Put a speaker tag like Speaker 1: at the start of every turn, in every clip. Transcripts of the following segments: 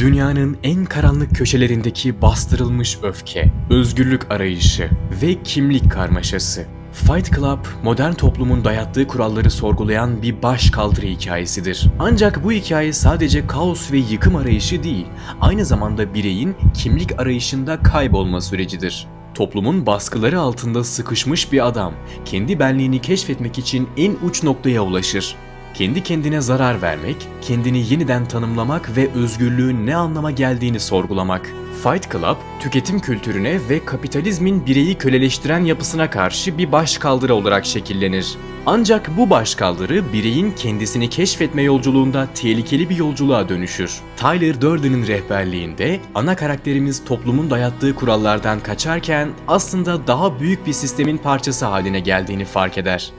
Speaker 1: Dünyanın en karanlık köşelerindeki bastırılmış öfke, özgürlük arayışı ve kimlik karmaşası. Fight Club, modern toplumun dayattığı kuralları sorgulayan bir baş kaldırı hikayesidir. Ancak bu hikaye sadece kaos ve yıkım arayışı değil, aynı zamanda bireyin kimlik arayışında kaybolma sürecidir. Toplumun baskıları altında sıkışmış bir adam, kendi benliğini keşfetmek için en uç noktaya ulaşır. Kendi kendine zarar vermek, kendini yeniden tanımlamak ve özgürlüğün ne anlama geldiğini sorgulamak. Fight Club, tüketim kültürüne ve kapitalizmin bireyi köleleştiren yapısına karşı bir başkaldırı olarak şekillenir. Ancak bu başkaldırı bireyin kendisini keşfetme yolculuğunda tehlikeli bir yolculuğa dönüşür. Tyler Durden'in rehberliğinde ana karakterimiz toplumun dayattığı kurallardan kaçarken aslında daha büyük bir sistemin parçası haline geldiğini fark eder.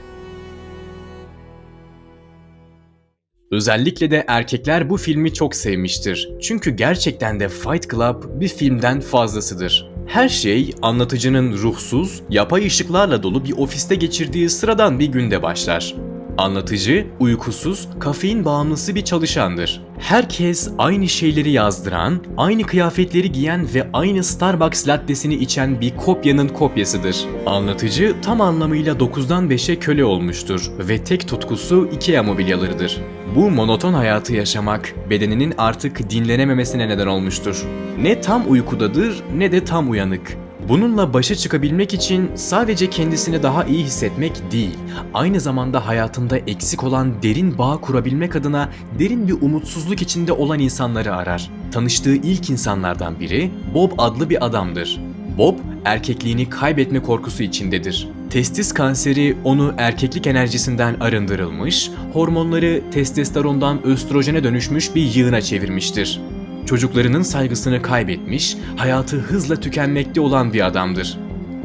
Speaker 1: Özellikle de erkekler bu filmi çok sevmiştir. Çünkü gerçekten de Fight Club bir filmden fazlasıdır. Her şey anlatıcının ruhsuz, yapay ışıklarla dolu bir ofiste geçirdiği sıradan bir günde başlar. Anlatıcı, uykusuz, kafein bağımlısı bir çalışandır. Herkes aynı şeyleri yazdıran, aynı kıyafetleri giyen ve aynı Starbucks lattesini içen bir kopyanın kopyasıdır. Anlatıcı tam anlamıyla 9'dan 5'e köle olmuştur ve tek tutkusu IKEA mobilyalarıdır. Bu monoton hayatı yaşamak bedeninin artık dinlenememesine neden olmuştur. Ne tam uykudadır ne de tam uyanık. Bununla başa çıkabilmek için sadece kendisini daha iyi hissetmek değil, aynı zamanda hayatında eksik olan derin bağ kurabilmek adına derin bir umutsuzluk içinde olan insanları arar. Tanıştığı ilk insanlardan biri Bob adlı bir adamdır. Bob, erkekliğini kaybetme korkusu içindedir. Testis kanseri onu erkeklik enerjisinden arındırılmış, hormonları testosterondan östrojene dönüşmüş bir yığına çevirmiştir. Çocuklarının saygısını kaybetmiş, hayatı hızla tükenmekte olan bir adamdır.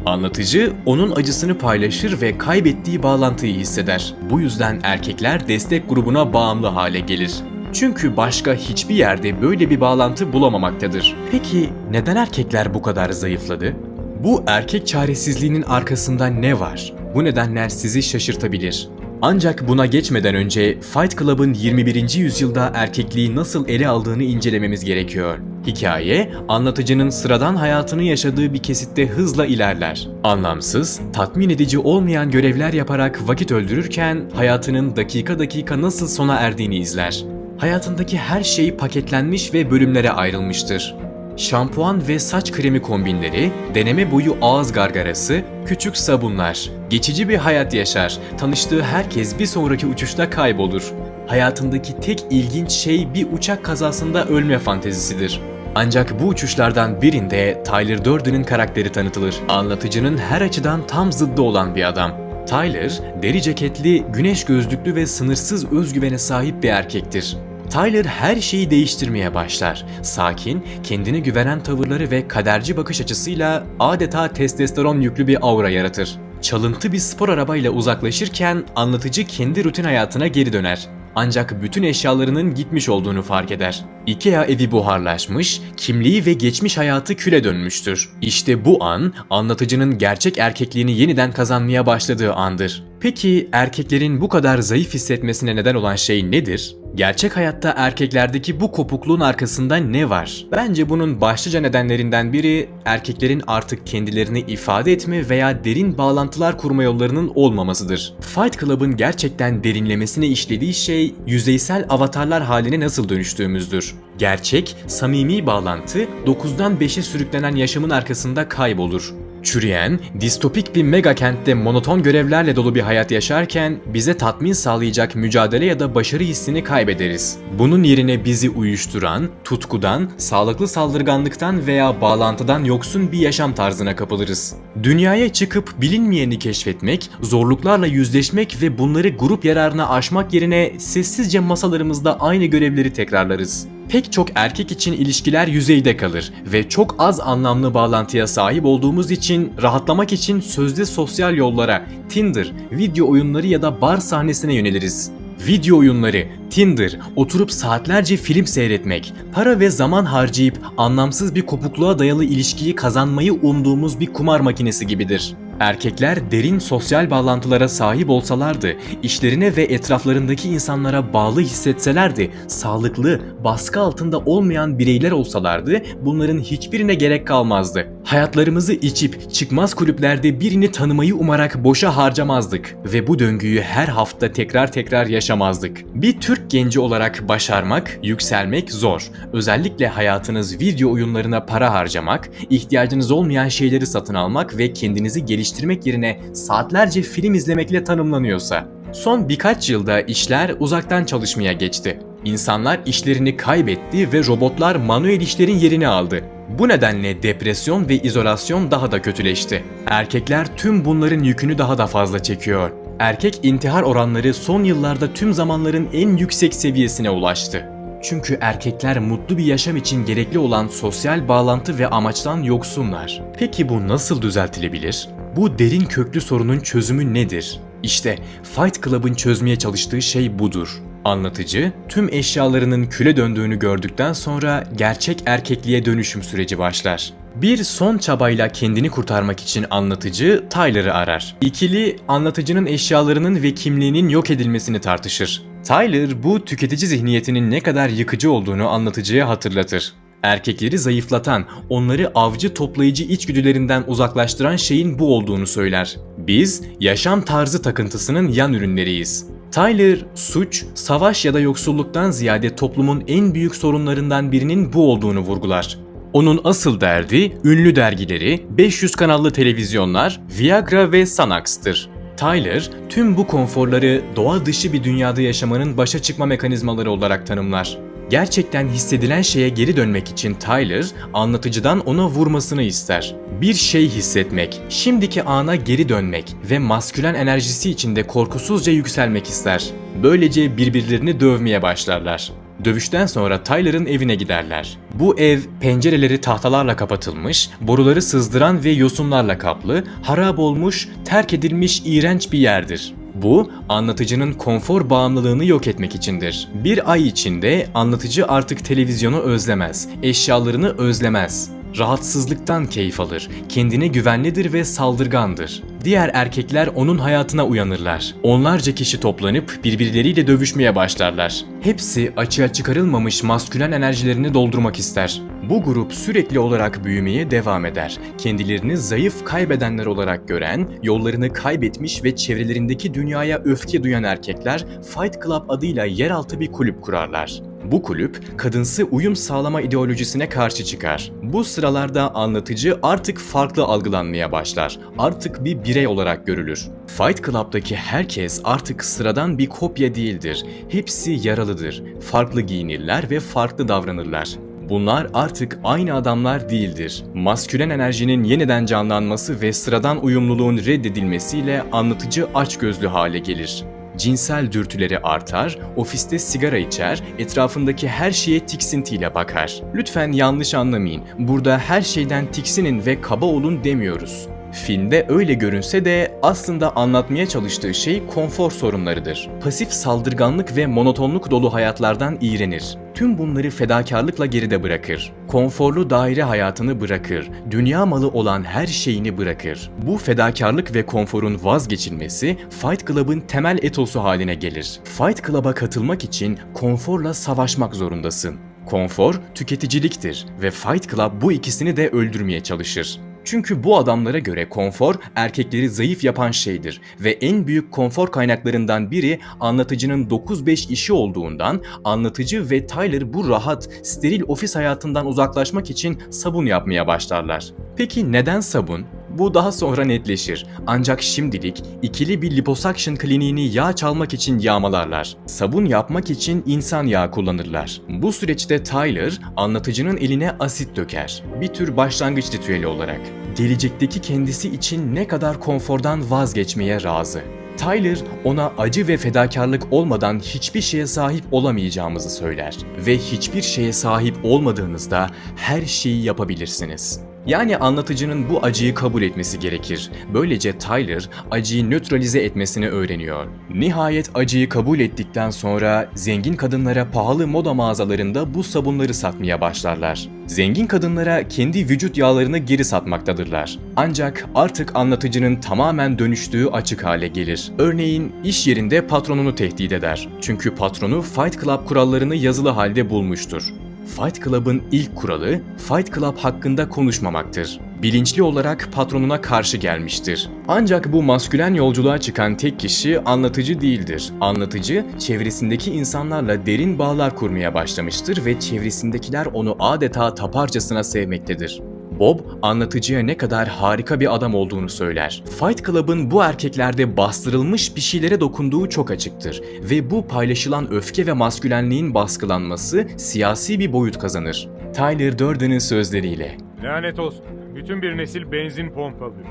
Speaker 1: Anlatıcı onun acısını paylaşır ve kaybettiği bağlantıyı hisseder. Bu yüzden erkekler destek grubuna bağımlı hale gelir. Çünkü başka hiçbir yerde böyle bir bağlantı bulamamaktadır. Peki neden erkekler bu kadar zayıfladı? Bu erkek çaresizliğinin arkasında ne var? Bu nedenler sizi şaşırtabilir. Ancak buna geçmeden önce Fight Club'ın 21. yüzyılda erkekliği nasıl ele aldığını incelememiz gerekiyor. Hikaye, anlatıcının sıradan hayatını yaşadığı bir kesitte hızla ilerler. Anlamsız, tatmin edici olmayan görevler yaparak vakit öldürürken hayatının dakika dakika nasıl sona erdiğini izler. Hayatındaki her şey paketlenmiş ve bölümlere ayrılmıştır şampuan ve saç kremi kombinleri, deneme boyu ağız gargarası, küçük sabunlar. Geçici bir hayat yaşar. Tanıştığı herkes bir sonraki uçuşta kaybolur. Hayatındaki tek ilginç şey bir uçak kazasında ölme fantezisidir. Ancak bu uçuşlardan birinde Tyler Durden'in karakteri tanıtılır. Anlatıcının her açıdan tam zıddı olan bir adam. Tyler, deri ceketli, güneş gözlüklü ve sınırsız özgüvene sahip bir erkektir. Tyler her şeyi değiştirmeye başlar. Sakin, kendine güvenen tavırları ve kaderci bakış açısıyla adeta testosteron yüklü bir aura yaratır. Çalıntı bir spor arabayla uzaklaşırken anlatıcı kendi rutin hayatına geri döner. Ancak bütün eşyalarının gitmiş olduğunu fark eder. Ikea evi buharlaşmış, kimliği ve geçmiş hayatı küle dönmüştür. İşte bu an anlatıcının gerçek erkekliğini yeniden kazanmaya başladığı andır. Peki erkeklerin bu kadar zayıf hissetmesine neden olan şey nedir? Gerçek hayatta erkeklerdeki bu kopukluğun arkasında ne var? Bence bunun başlıca nedenlerinden biri erkeklerin artık kendilerini ifade etme veya derin bağlantılar kurma yollarının olmamasıdır. Fight Club'ın gerçekten derinlemesine işlediği şey yüzeysel avatarlar haline nasıl dönüştüğümüzdür. Gerçek, samimi bağlantı 9'dan 5'e sürüklenen yaşamın arkasında kaybolur. Çürüyen, distopik bir mega kentte monoton görevlerle dolu bir hayat yaşarken bize tatmin sağlayacak mücadele ya da başarı hissini kaybederiz. Bunun yerine bizi uyuşturan, tutkudan, sağlıklı saldırganlıktan veya bağlantıdan yoksun bir yaşam tarzına kapılırız. Dünyaya çıkıp bilinmeyeni keşfetmek, zorluklarla yüzleşmek ve bunları grup yararına aşmak yerine sessizce masalarımızda aynı görevleri tekrarlarız. Pek çok erkek için ilişkiler yüzeyde kalır ve çok az anlamlı bağlantıya sahip olduğumuz için rahatlamak için sözde sosyal yollara, Tinder, video oyunları ya da bar sahnesine yöneliriz. Video oyunları, Tinder, oturup saatlerce film seyretmek, para ve zaman harcayıp anlamsız bir kopukluğa dayalı ilişkiyi kazanmayı umduğumuz bir kumar makinesi gibidir. Erkekler derin sosyal bağlantılara sahip olsalardı, işlerine ve etraflarındaki insanlara bağlı hissetselerdi, sağlıklı, baskı altında olmayan bireyler olsalardı bunların hiçbirine gerek kalmazdı. Hayatlarımızı içip çıkmaz kulüplerde birini tanımayı umarak boşa harcamazdık ve bu döngüyü her hafta tekrar tekrar yaşamazdık. Bir Türk genci olarak başarmak, yükselmek zor. Özellikle hayatınız video oyunlarına para harcamak, ihtiyacınız olmayan şeyleri satın almak ve kendinizi geliştirmek yerine saatlerce film izlemekle tanımlanıyorsa. Son birkaç yılda işler uzaktan çalışmaya geçti. İnsanlar işlerini kaybetti ve robotlar manuel işlerin yerini aldı. Bu nedenle depresyon ve izolasyon daha da kötüleşti. Erkekler tüm bunların yükünü daha da fazla çekiyor. Erkek intihar oranları son yıllarda tüm zamanların en yüksek seviyesine ulaştı. Çünkü erkekler mutlu bir yaşam için gerekli olan sosyal bağlantı ve amaçtan yoksunlar. Peki bu nasıl düzeltilebilir? Bu derin köklü sorunun çözümü nedir? İşte Fight Club'ın çözmeye çalıştığı şey budur. Anlatıcı, tüm eşyalarının küle döndüğünü gördükten sonra gerçek erkekliğe dönüşüm süreci başlar. Bir son çabayla kendini kurtarmak için anlatıcı Tyler'ı arar. İkili anlatıcının eşyalarının ve kimliğinin yok edilmesini tartışır. Tyler bu tüketici zihniyetinin ne kadar yıkıcı olduğunu anlatıcıya hatırlatır. Erkekleri zayıflatan, onları avcı toplayıcı içgüdülerinden uzaklaştıran şeyin bu olduğunu söyler. Biz yaşam tarzı takıntısının yan ürünleriyiz. Tyler, suç, savaş ya da yoksulluktan ziyade toplumun en büyük sorunlarından birinin bu olduğunu vurgular. Onun asıl derdi ünlü dergileri, 500 kanallı televizyonlar, Viagra ve Xanax'tır. Tyler, tüm bu konforları doğa dışı bir dünyada yaşamanın başa çıkma mekanizmaları olarak tanımlar. Gerçekten hissedilen şeye geri dönmek için Tyler, anlatıcıdan ona vurmasını ister. Bir şey hissetmek, şimdiki ana geri dönmek ve maskülen enerjisi içinde korkusuzca yükselmek ister. Böylece birbirlerini dövmeye başlarlar. Dövüşten sonra Tyler'ın evine giderler. Bu ev pencereleri tahtalarla kapatılmış, boruları sızdıran ve yosunlarla kaplı, harap olmuş, terk edilmiş iğrenç bir yerdir. Bu, anlatıcının konfor bağımlılığını yok etmek içindir. Bir ay içinde anlatıcı artık televizyonu özlemez, eşyalarını özlemez. Rahatsızlıktan keyif alır, kendine güvenlidir ve saldırgandır. Diğer erkekler onun hayatına uyanırlar. Onlarca kişi toplanıp birbirleriyle dövüşmeye başlarlar. Hepsi açığa çıkarılmamış maskülen enerjilerini doldurmak ister. Bu grup sürekli olarak büyümeye devam eder. Kendilerini zayıf kaybedenler olarak gören, yollarını kaybetmiş ve çevrelerindeki dünyaya öfke duyan erkekler Fight Club adıyla yeraltı bir kulüp kurarlar. Bu kulüp kadınsı uyum sağlama ideolojisine karşı çıkar. Bu sıralarda anlatıcı artık farklı algılanmaya başlar. Artık bir birey olarak görülür. Fight Club'daki herkes artık sıradan bir kopya değildir. Hepsi yaralıdır. Farklı giyinirler ve farklı davranırlar. Bunlar artık aynı adamlar değildir. Maskülen enerjinin yeniden canlanması ve sıradan uyumluluğun reddedilmesiyle anlatıcı açgözlü hale gelir. Cinsel dürtüleri artar, ofiste sigara içer, etrafındaki her şeye tiksintiyle bakar. Lütfen yanlış anlamayın. Burada her şeyden tiksinin ve kaba olun demiyoruz. Filmde öyle görünse de aslında anlatmaya çalıştığı şey konfor sorunlarıdır. Pasif saldırganlık ve monotonluk dolu hayatlardan iğrenir. Tüm bunları fedakarlıkla geride bırakır. Konforlu daire hayatını bırakır. Dünya malı olan her şeyini bırakır. Bu fedakarlık ve konforun vazgeçilmesi Fight Club'ın temel etosu haline gelir. Fight Club'a katılmak için konforla savaşmak zorundasın. Konfor tüketiciliktir ve Fight Club bu ikisini de öldürmeye çalışır. Çünkü bu adamlara göre konfor erkekleri zayıf yapan şeydir ve en büyük konfor kaynaklarından biri anlatıcının 9-5 işi olduğundan anlatıcı ve Tyler bu rahat, steril ofis hayatından uzaklaşmak için sabun yapmaya başlarlar. Peki neden sabun? Bu daha sonra netleşir. Ancak şimdilik ikili bir liposuction kliniğini yağ çalmak için yağmalarlar. Sabun yapmak için insan yağı kullanırlar. Bu süreçte Tyler anlatıcının eline asit döker. Bir tür başlangıç ritüeli olarak. Gelecekteki kendisi için ne kadar konfordan vazgeçmeye razı. Tyler ona acı ve fedakarlık olmadan hiçbir şeye sahip olamayacağımızı söyler ve hiçbir şeye sahip olmadığınızda her şeyi yapabilirsiniz. Yani anlatıcının bu acıyı kabul etmesi gerekir. Böylece Tyler acıyı nötralize etmesini öğreniyor. Nihayet acıyı kabul ettikten sonra zengin kadınlara pahalı moda mağazalarında bu sabunları satmaya başlarlar. Zengin kadınlara kendi vücut yağlarını geri satmaktadırlar. Ancak artık anlatıcının tamamen dönüştüğü açık hale gelir. Örneğin iş yerinde patronunu tehdit eder. Çünkü patronu Fight Club kurallarını yazılı halde bulmuştur. Fight Club'ın ilk kuralı Fight Club hakkında konuşmamaktır. Bilinçli olarak patronuna karşı gelmiştir. Ancak bu maskülen yolculuğa çıkan tek kişi anlatıcı değildir. Anlatıcı çevresindeki insanlarla derin bağlar kurmaya başlamıştır ve çevresindekiler onu adeta taparcasına sevmektedir. Bob, anlatıcıya ne kadar harika bir adam olduğunu söyler. Fight Club'ın bu erkeklerde bastırılmış bir şeylere dokunduğu çok açıktır ve bu paylaşılan öfke ve maskülenliğin baskılanması siyasi bir boyut kazanır. Tyler Durden'ın sözleriyle
Speaker 2: Lanet olsun. Bütün bir nesil benzin pompalıyor.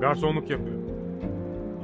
Speaker 2: Garsonluk yapıyor.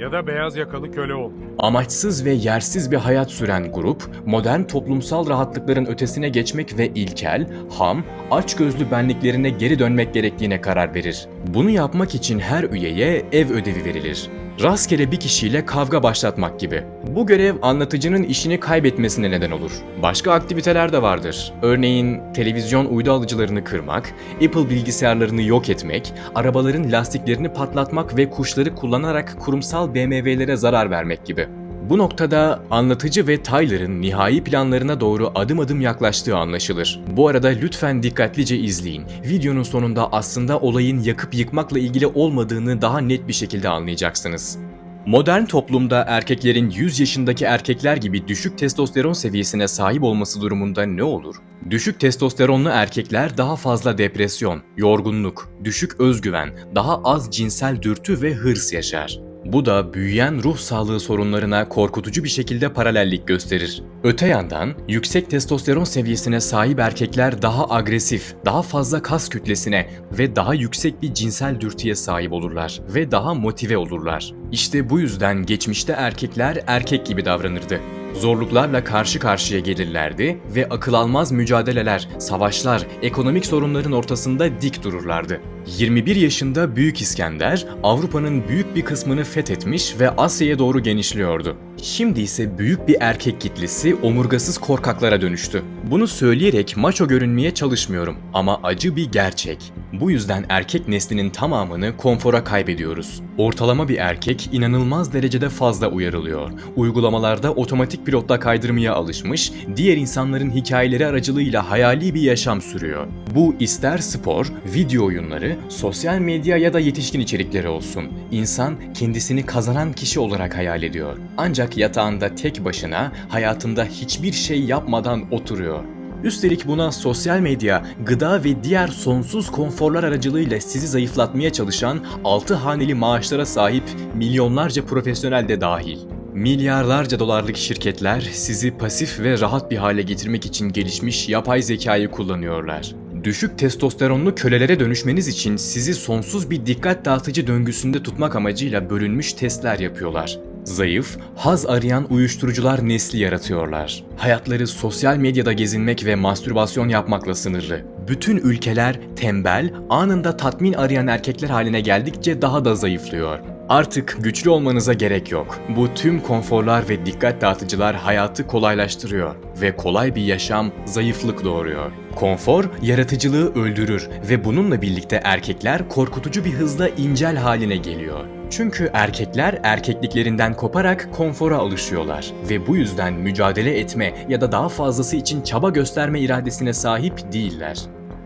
Speaker 2: Ya da beyaz yakalı köle oldu.
Speaker 1: Amaçsız ve yersiz bir hayat süren grup, modern toplumsal rahatlıkların ötesine geçmek ve ilkel, ham, açgözlü benliklerine geri dönmek gerektiğine karar verir. Bunu yapmak için her üyeye ev ödevi verilir. Rastgele bir kişiyle kavga başlatmak gibi. Bu görev anlatıcının işini kaybetmesine neden olur. Başka aktiviteler de vardır. Örneğin televizyon uydu alıcılarını kırmak, Apple bilgisayarlarını yok etmek, arabaların lastiklerini patlatmak ve kuşları kullanarak kurumsal BMW'lere zarar vermek gibi. Bu noktada anlatıcı ve Tyler'ın nihai planlarına doğru adım adım yaklaştığı anlaşılır. Bu arada lütfen dikkatlice izleyin. Videonun sonunda aslında olayın yakıp yıkmakla ilgili olmadığını daha net bir şekilde anlayacaksınız. Modern toplumda erkeklerin 100 yaşındaki erkekler gibi düşük testosteron seviyesine sahip olması durumunda ne olur? Düşük testosteronlu erkekler daha fazla depresyon, yorgunluk, düşük özgüven, daha az cinsel dürtü ve hırs yaşar. Bu da büyüyen ruh sağlığı sorunlarına korkutucu bir şekilde paralellik gösterir. Öte yandan yüksek testosteron seviyesine sahip erkekler daha agresif, daha fazla kas kütlesine ve daha yüksek bir cinsel dürtüye sahip olurlar ve daha motive olurlar. İşte bu yüzden geçmişte erkekler erkek gibi davranırdı. Zorluklarla karşı karşıya gelirlerdi ve akıl almaz mücadeleler, savaşlar, ekonomik sorunların ortasında dik dururlardı. 21 yaşında Büyük İskender, Avrupa'nın büyük bir kısmını fethetmiş ve Asya'ya doğru genişliyordu. Şimdi ise büyük bir erkek kitlesi omurgasız korkaklara dönüştü. Bunu söyleyerek maço görünmeye çalışmıyorum ama acı bir gerçek. Bu yüzden erkek neslinin tamamını konfora kaybediyoruz. Ortalama bir erkek inanılmaz derecede fazla uyarılıyor. Uygulamalarda otomatik pilotla kaydırmaya alışmış, diğer insanların hikayeleri aracılığıyla hayali bir yaşam sürüyor. Bu ister spor, video oyunları, sosyal medya ya da yetişkin içerikleri olsun. İnsan kendisini kazanan kişi olarak hayal ediyor. Ancak yatağında tek başına, hayatında hiçbir şey yapmadan oturuyor. Üstelik buna sosyal medya, gıda ve diğer sonsuz konforlar aracılığıyla sizi zayıflatmaya çalışan 6 haneli maaşlara sahip milyonlarca profesyonel de dahil. Milyarlarca dolarlık şirketler sizi pasif ve rahat bir hale getirmek için gelişmiş yapay zekayı kullanıyorlar. Düşük testosteronlu kölelere dönüşmeniz için sizi sonsuz bir dikkat dağıtıcı döngüsünde tutmak amacıyla bölünmüş testler yapıyorlar. Zayıf, haz arayan uyuşturucular nesli yaratıyorlar. Hayatları sosyal medyada gezinmek ve mastürbasyon yapmakla sınırlı. Bütün ülkeler tembel, anında tatmin arayan erkekler haline geldikçe daha da zayıflıyor. Artık güçlü olmanıza gerek yok. Bu tüm konforlar ve dikkat dağıtıcılar hayatı kolaylaştırıyor ve kolay bir yaşam zayıflık doğuruyor. Konfor yaratıcılığı öldürür ve bununla birlikte erkekler korkutucu bir hızla incel haline geliyor. Çünkü erkekler erkekliklerinden koparak konfora alışıyorlar ve bu yüzden mücadele etme ya da daha fazlası için çaba gösterme iradesine sahip değiller.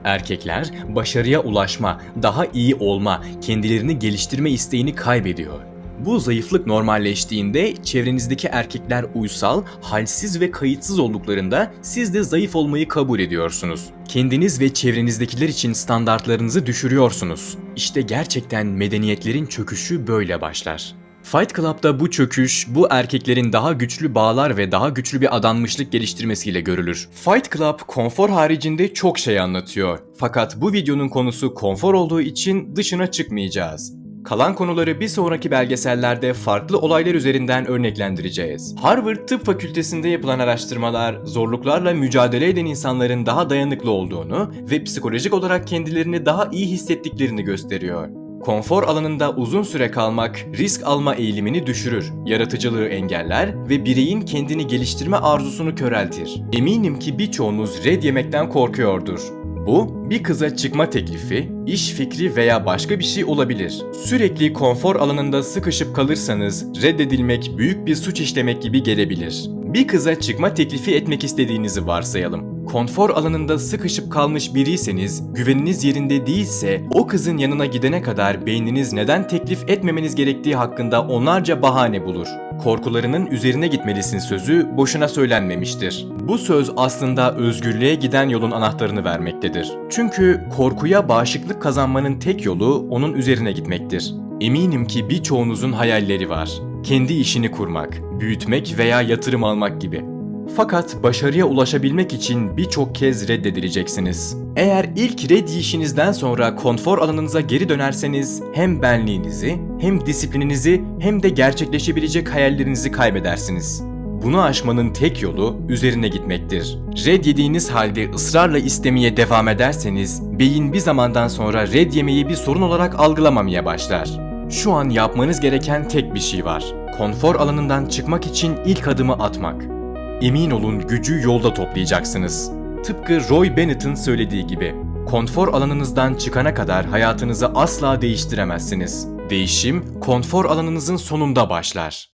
Speaker 1: Erkekler başarıya ulaşma, daha iyi olma, kendilerini geliştirme isteğini kaybediyor. Bu zayıflık normalleştiğinde çevrenizdeki erkekler uysal, halsiz ve kayıtsız olduklarında siz de zayıf olmayı kabul ediyorsunuz. Kendiniz ve çevrenizdekiler için standartlarınızı düşürüyorsunuz. İşte gerçekten medeniyetlerin çöküşü böyle başlar. Fight Club'da bu çöküş, bu erkeklerin daha güçlü bağlar ve daha güçlü bir adanmışlık geliştirmesiyle görülür. Fight Club, konfor haricinde çok şey anlatıyor. Fakat bu videonun konusu konfor olduğu için dışına çıkmayacağız. Kalan konuları bir sonraki belgesellerde farklı olaylar üzerinden örneklendireceğiz. Harvard Tıp Fakültesi'nde yapılan araştırmalar zorluklarla mücadele eden insanların daha dayanıklı olduğunu ve psikolojik olarak kendilerini daha iyi hissettiklerini gösteriyor. Konfor alanında uzun süre kalmak risk alma eğilimini düşürür, yaratıcılığı engeller ve bireyin kendini geliştirme arzusunu köreltir. Eminim ki birçoğunuz red yemekten korkuyordur. Bu, bir kıza çıkma teklifi, iş fikri veya başka bir şey olabilir. Sürekli konfor alanında sıkışıp kalırsanız reddedilmek büyük bir suç işlemek gibi gelebilir. Bir kıza çıkma teklifi etmek istediğinizi varsayalım. Konfor alanında sıkışıp kalmış biriyseniz, güveniniz yerinde değilse o kızın yanına gidene kadar beyniniz neden teklif etmemeniz gerektiği hakkında onlarca bahane bulur. Korkularının üzerine gitmelisin sözü boşuna söylenmemiştir. Bu söz aslında özgürlüğe giden yolun anahtarını vermektedir. Çünkü korkuya bağışıklık kazanmanın tek yolu onun üzerine gitmektir. Eminim ki birçoğunuzun hayalleri var. Kendi işini kurmak, büyütmek veya yatırım almak gibi. Fakat başarıya ulaşabilmek için birçok kez reddedileceksiniz. Eğer ilk red yiyişinizden sonra konfor alanınıza geri dönerseniz hem benliğinizi, hem disiplininizi hem de gerçekleşebilecek hayallerinizi kaybedersiniz. Bunu aşmanın tek yolu üzerine gitmektir. Red yediğiniz halde ısrarla istemeye devam ederseniz beyin bir zamandan sonra red yemeyi bir sorun olarak algılamamaya başlar. Şu an yapmanız gereken tek bir şey var. Konfor alanından çıkmak için ilk adımı atmak. Emin olun gücü yolda toplayacaksınız. Tıpkı Roy Bennett'ın söylediği gibi, konfor alanınızdan çıkana kadar hayatınızı asla değiştiremezsiniz. Değişim, konfor alanınızın sonunda başlar.